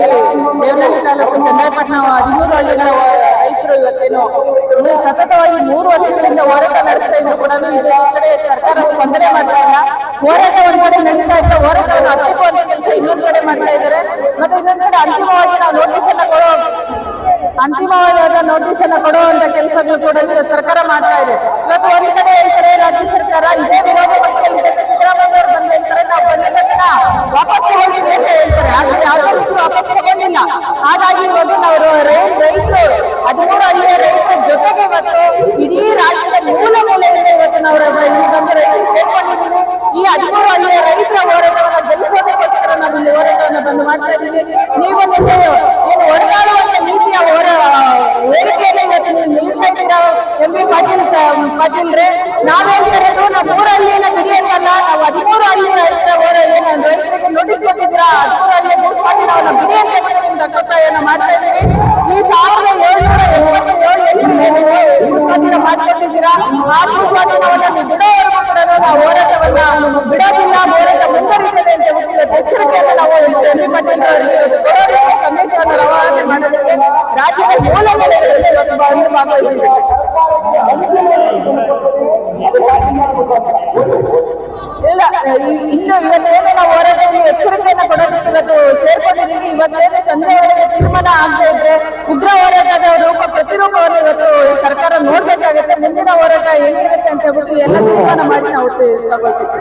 ಇದ್ದೀವಿ ದೇವನಹಳ್ಳಿ ತಾಲೂಕು ಚನ್ನಪಟ್ಟಣ ಹದಿಮೂರು ಹಳ್ಳಿಗಳ ರೈತರು ಇವತ್ತೇನು ಸತತವಾಗಿ ಮೂರು ವರ್ಷಗಳಿಂದ ಹೋರಾಟ ನಡೆಸ್ತಾ ಇದ್ರು ಕೂಡ ಇದು ಕಡೆ ಸರ್ಕಾರ ಸ್ಪಂದನೆ ಮಾಡ್ತಾ ಇಲ್ಲ. ಹೋರಾಟ ಒಂದ್ ಕಡೆ ನಡೀತಾ ಇದ್ರೆ ಹೋರಾಟವನ್ನು ಹತ್ತಿಕ್ಕೋ ಅಂತ ಕೆಲಸ ಇನ್ನೊಂದ್ ಕಡೆ ಮಾಡ್ತಾ ಇದ್ದಾರೆ ಮತ್ತೆ ಇನ್ನೊಂದು ಕಡೆ ಅಂತಿಮವಾಗಿ ನಾವು ನೋಟಿಸ್ ಅನ್ನ ಕೊಡೋ ಅಂತಿಮವಾದ ನೋಟಿಸ್ ಅನ್ನ ಕೊಡುವಂತ ಕೆಲಸಗಳು ಕೂಡ ಸರ್ಕಾರ ಮಾಡ್ತಾ ಇದೆ. ಇವತ್ತು ಒಂದ್ ವಾಪಸ್ ತಗೊಂಡಿಲ್ಲ ಹಾಗಾಗಿ ಇವಾಗ ನಾವು ರೈತರು, ಹದಿಮೂರು ಹಳ್ಳಿಯ ರೈತರ ಜೊತೆಗೆ ಇವತ್ತು ಇಡೀ ರಾಜ್ಯದ ಮೂಲ ಮೂಲೆಯಿಂದ ಇವತ್ತು ನಾವು ಇಲ್ಲಿ ಬಂದು ರೈತರು ಸೇರ್ಕೊಂಡಿದ್ದೀವಿ. ಈ ಹದಿಮೂರು ಹಳ್ಳಿಯ ರೈತರ ಹೋರಾಟವನ್ನು ಗೆಲ್ಲಿಸೋದಕ್ಕೋಸ್ಕರ ನಾವು ಇಲ್ಲಿ ಹೋರಾಟವನ್ನು ಬಂದು ಮಾಡ್ತಾ ಇದ್ದೀವಿ. ನೀವು ಒಂದು ಏನು ಹೊರಗಾಡುವಂತ ನೀತಿಯ ಹೋರ, ಹೇಳಿಕೆಯನ್ನು ಇವತ್ತು ನೀವು ನೀಡ್ತಾ ಇದ್ದೀರಾ? ಎಂ. ಬಿ. ಪಾಟೀಲ್ ಪಾಟೀಲ್ ರೇ ನಾವ್ ಹೇಳ್ತಾ ಇರೋದು ನಾವು ಮೂರು ಹಳ್ಳಿಯನ್ನ ಬಿಡಿಯೋದಲ್ಲ ನಾವು ಹದಿಮೂರು ಹಳ್ಳಿಯ ರೈತರ ಹೋರ ಏನು ರೈತರಿಗೆ ನೋಟಿಸ್ ಕೊಟ್ಟಿದ್ದೀರಾ ಹದಿಮೂರು ಹಳ್ಳಿ ಮೂಸ್ ಮಾಡಿ ನಾವು ನಾವು ಹೇಳಿ ನಿಮ್ಗೆ ಅಭಿಪ್ರಾಯನ ಮಾಡ್ತಾ ಇದ್ದೀವಿ. ಈ ಸಾವಿರದ ಏಳ್ನೂರ ಎಪ್ಪತ್ತೇಳು ಎಕರೆಯನ್ನು ಭೂಸ್ವಾಧೀನ ಮಾಡಿಕೊಟ್ಟಿದ್ದೀರಾ ಆ ಭೂಸ್ವಾಧೀನವನ್ನ ನೀವು ಬಿಡೋವರೆಗೂ ಕೂಡ ನಾವು ಹೋರಾಟವನ್ನ ಬಿಡೋದಿಲ್ಲ, ಹೋರಾಟ ಅಂತ ಎಚ್ಚರಿಕೆಯನ್ನು ನಾವು ಎಂ. ಪಾಟೀಲ್ ಅವರಿಗೆ ರಾಜ್ಯದ ಮೂಲ ಇಲ್ಲ ಇನ್ನು ಇವತ್ತೇನು ನಾವು ಹೋರಾಟದಲ್ಲಿ ಎಚ್ಚರಿಕೆಯನ್ನು ಕೊಡೋದಕ್ಕೆ ಇವತ್ತು ಸಂಜೆವರೆಗೆ ತೀರ್ಮಾನ ಆಗದೆ ಇದ್ರೆ ಉಗ್ರ ಹೋರಾಟದ ರೂಪ, ಪ್ರತಿರೂಪವನ್ನು ಇವತ್ತು ಸರ್ಕಾರ ನೋಡ್ಬೇಕಾಗತ್ತೆ. ಮುಂದಿನ ಹೋರಾಟ ಹೆಂಗಿರುತ್ತೆ ಅಂತ ಹೇಳ್ಬಿಟ್ಟು ಎಲ್ಲ ತೀರ್ಮಾನ ಮಾಡಿ ನಾವು ತಗೊಳ್ತೀವಿ.